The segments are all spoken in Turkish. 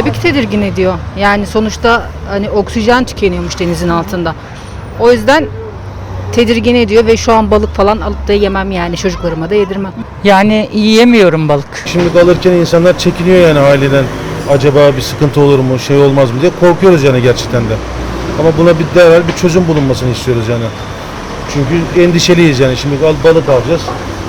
tabii ki tedirgin ediyor. Yani sonuçta hani oksijen tükeniyormuş denizin altında. O yüzden tedirgin ediyor ve şu an balık falan alıp da yemem yani çocuklarıma da yedirmem. Yani yiyemiyorum balık. Şimdi dalırken insanlar çekiniyor yani halinden. Acaba bir sıkıntı olur mu, şey olmaz mı diye korkuyoruz yani gerçekten de. Ama buna bir derhal bir çözüm bulunmasını istiyoruz yani. Çünkü endişeliyiz yani. Şimdi al, balık alacağız.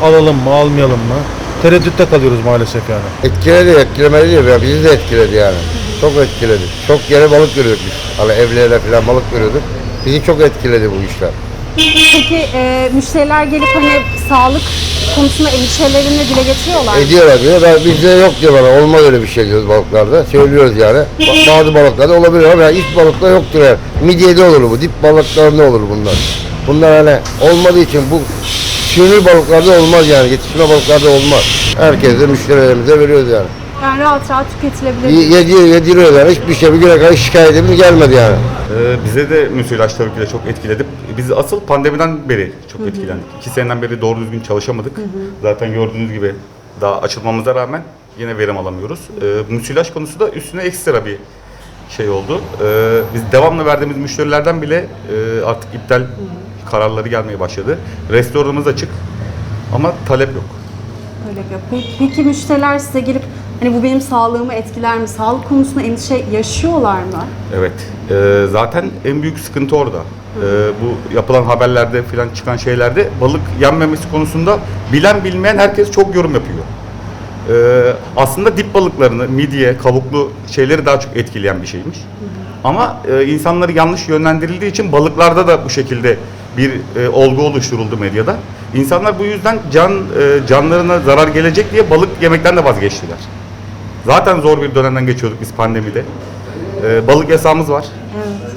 Alalım mı, almayalım mı? Tereddütte kalıyoruz maalesef yani. Etkiledi, etkilemeli değil ya. Bizi de etkiledi yani. Çok etkiledi. Çok yere balık görüyorduk biz. Hani evlere falan balık görüyorduk. Bizi çok etkiledi bu işler. Peki e, müşteriler gelip hani sağlık konusunda endişelerini dile getiriyorlar mı? Ediyorlar diyor. Ben, bizde yok diyor bana. Olmaz öyle bir şey diyoruz balıklarda. Söylüyoruz yani. Ba- Bazı balıklarda olabilir ama yani iç balıkta yoktur yani. Midyede olur bu. Dip balıklarında olur bunlar. Bunlar hani olmadığı için bu sünür balıklarda olmaz yani. Yetişme balıklarda olmaz. Herkese müşterilerimize veriyoruz yani. Yani rahat rahat tüketilebilir. Y- Yediriyor, yediriyor yani. Hiçbir şey bugüne kadar şikayetimiz gelmedi yani. Ee, bize de müsilaj tabii ki de çok etkiledi. Biz asıl pandemiden beri çok etkilendik. İki seneden beri doğru düzgün çalışamadık. Zaten gördüğünüz gibi daha açılmamıza rağmen yine verim alamıyoruz. Ee, müsilaj konusu da üstüne ekstra bir şey oldu. Ee, biz devamlı verdiğimiz müşterilerden bile e, artık iptal kararları gelmeye başladı. Restoranımız açık ama talep yok. Öyle yapıyor. Peki, peki müşteriler size gelip hani bu benim sağlığımı etkiler mi? Sağlık konusunda endişe yaşıyorlar mı? Evet. Ee, zaten en büyük sıkıntı orada. Ee, bu yapılan haberlerde falan çıkan şeylerde balık yenmemesi konusunda bilen bilmeyen herkes çok yorum yapıyor. Ee, aslında dip balıklarını, midye, kabuklu şeyleri daha çok etkileyen bir şeymiş. Ama e, insanları yanlış yönlendirildiği için balıklarda da bu şekilde bir e, olgu oluşturuldu medyada. İnsanlar bu yüzden can e, canlarına zarar gelecek diye balık yemekten de vazgeçtiler. Zaten zor bir dönemden geçiyorduk biz pandemide. Ee, balık yasağımız var.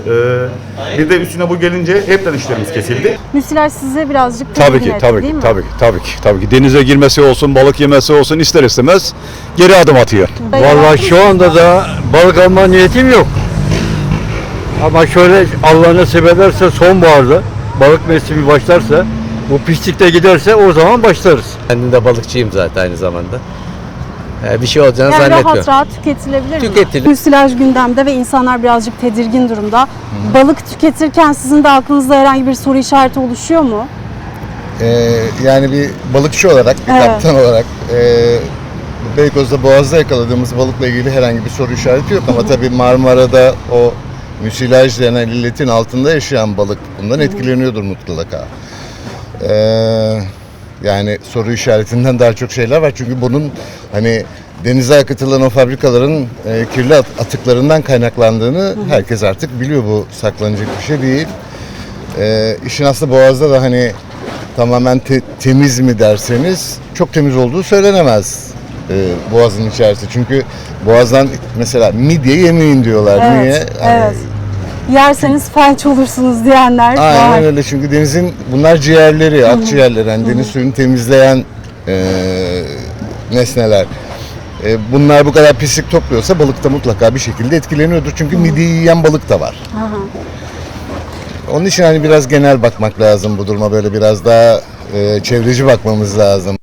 Ee, bir de üstüne bu gelince hepten işlerimiz kesildi. Müsilaj size birazcık Tabii ki, etti, tabii ki, tabii ki, tabii ki, tabii ki. Denize girmesi olsun, balık yemesi olsun ister istemez geri adım atıyor. Vallahi şu anda da balık alma niyetim yok. Ama şöyle Allah nasip ederse sonbaharda balık mevsimi başlarsa bu pislikte giderse o zaman başlarız. Kendim de balıkçıyım zaten aynı zamanda. Ee, bir şey olacağını Yani zannetmiyorum. rahat rahat tüketilebilir mi? Tüketilir. Müsilaj gündemde ve insanlar birazcık tedirgin durumda. Balık tüketirken sizin de aklınızda herhangi bir soru işareti oluşuyor mu? Ee, yani bir balıkçı olarak, bir Evet. kaptan olarak e, Beykoz'da Boğaz'da yakaladığımız balıkla ilgili herhangi bir soru işareti yok ama tabii Marmara'da o müsilaj denen illetin altında yaşayan balık bundan etkileniyordur mutlaka. Ee, yani soru işaretinden daha çok şeyler var. Çünkü bunun hani denize akıtılan o fabrikaların e, kirli at- atıklarından kaynaklandığını herkes artık biliyor. Bu saklanacak bir şey değil. Ee, işin aslında Boğaz'da da hani tamamen te- temiz mi derseniz çok temiz olduğu söylenemez e, Boğaz'ın içerisi. Çünkü Boğaz'dan mesela midye yemeyin diyorlar. Evet, Niye? Hani- evet. Yerseniz felç olursunuz diyenler var. Aynen öyle çünkü denizin bunlar ciğerleri, akciğerleri. Yani deniz suyunu temizleyen e, nesneler. E, bunlar bu kadar pislik topluyorsa balık da mutlaka bir şekilde etkileniyordur. Çünkü midyeyi yiyen balık da var. Onun için hani biraz genel bakmak lazım bu duruma böyle biraz daha e, çevreci bakmamız lazım.